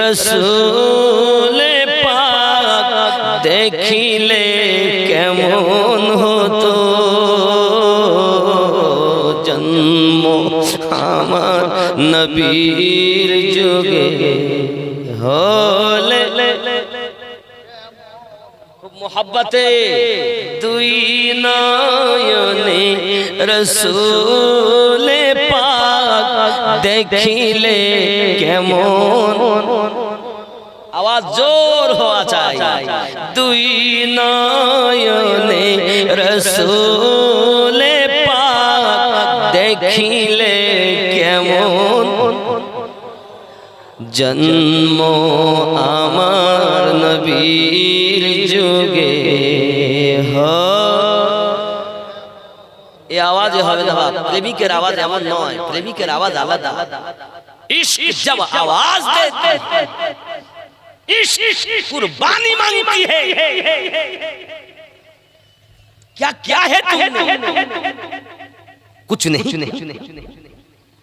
রসুলে পাক দেখিলে কেমন হতো? জন্ম আমার নবীর যুগে হলে। মোহাব্বতে। দুই নয়নে রসুলে দেখিলে কেমন? আওয়াজ জোর হওয়া চাই। দুই নয়নে রসুলে পাক দেখিলে কেমন? জন্ম আমার নবীর যুগে এ আওয়াজে হবে না প্রেমিকের আওয়াজ এমন নয় প্রেমিকের আওয়াজ আলাদা ইশক জব আওয়াজ দেতে इश्क कुर्बानी मांगती है। क्या क्या है तुमने कुछ नहीं। कुछ नहीं।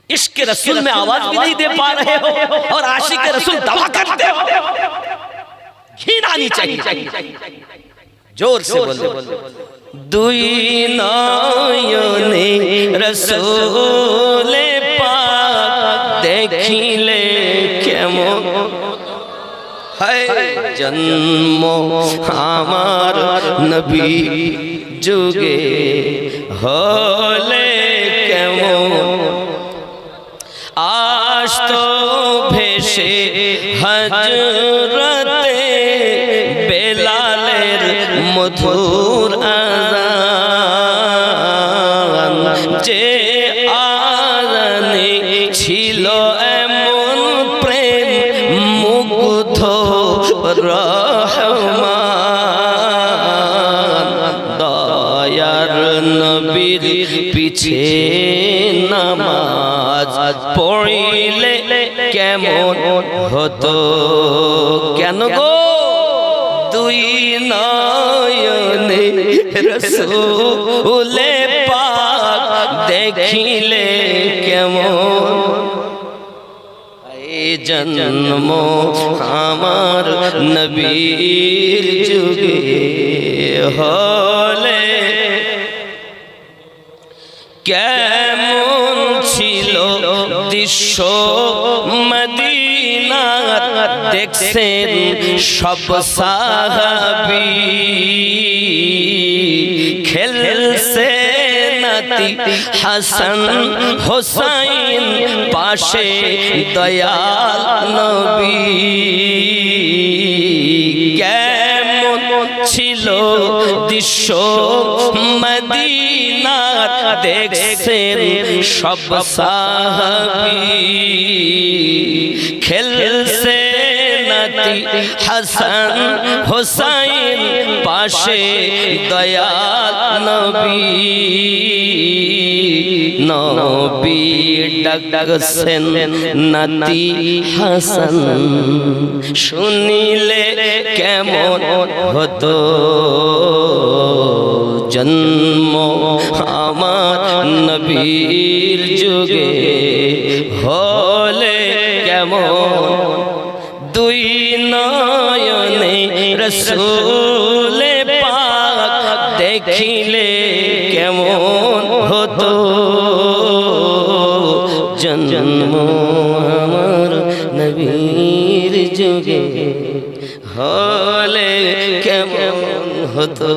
इश्क रसूल में आवाज़ भी नहीं दे पा रहे हो और आशिक रसूल दवा करते हो। घी आनी चाहिए। ज़ोर से बोलो দুই নয়নে রসুলে পাক দেখিলে কেমন? জন্ম আমার নবী যুগে হলে কেমন? আষ্ট ভেসে হজরতে বেলালের মধুর রহমান। দয়ার নবীর পিছে নামাজ পড়িলে কেমন হতো? কেন গো? দুই নয়নে রসুলে পাক দেখিলে জন্ম আমার নবীর যুগে হলে। কেমন ছিল দৃশ্য মদিনার? দেখছেন সব সাহাবি। খেলছে নাতি হাসান হোসাইন পাশে দয়াল নবী। কেমন ছিল দৃশ্য মদিনার দেখছেন সব সাহাবি। খেলছে নাতি হাসান হোসাইন পাশে দয়াল নবী। নবী ডাকছেন নাতি হাসান। শুনিলে কেমন হতো? জন্ম আমার নবীর যুগে। রসুলে পাক দেখিলে কেমন হতো? জন্ম আমার নবীর যুগে হলে কেমন হতো।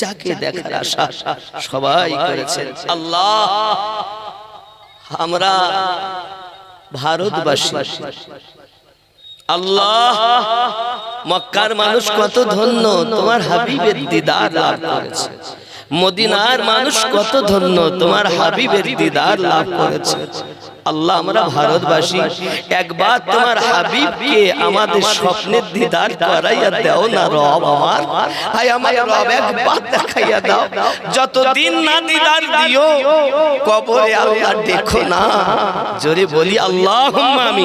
যাকে দেখার আশা সবাই করেছেন। আল্লাহ, আমরা ভারতবাসী আল্লাহ, মক্কার মানুষ কত ধন্য, তোমার হাবিবের দিদার লাভ করেছে। মদিনার মানুষ কত ধন্য, তোমার হাবিবের দিদার লাভ করেছে। আল্লাহ, আমরা ভারতবাসী, একবার তোমার হাবিবকে আমাদের স্বপ্নের দিদার করাইয়া দাও না, রব আমার। হায়, আমার রব, একবার দেখাইয়া দাও। যতদিন না দিদার দিও, কবরে আল্লাহ দেখো না। জোরে বলি আল্লাহ আমি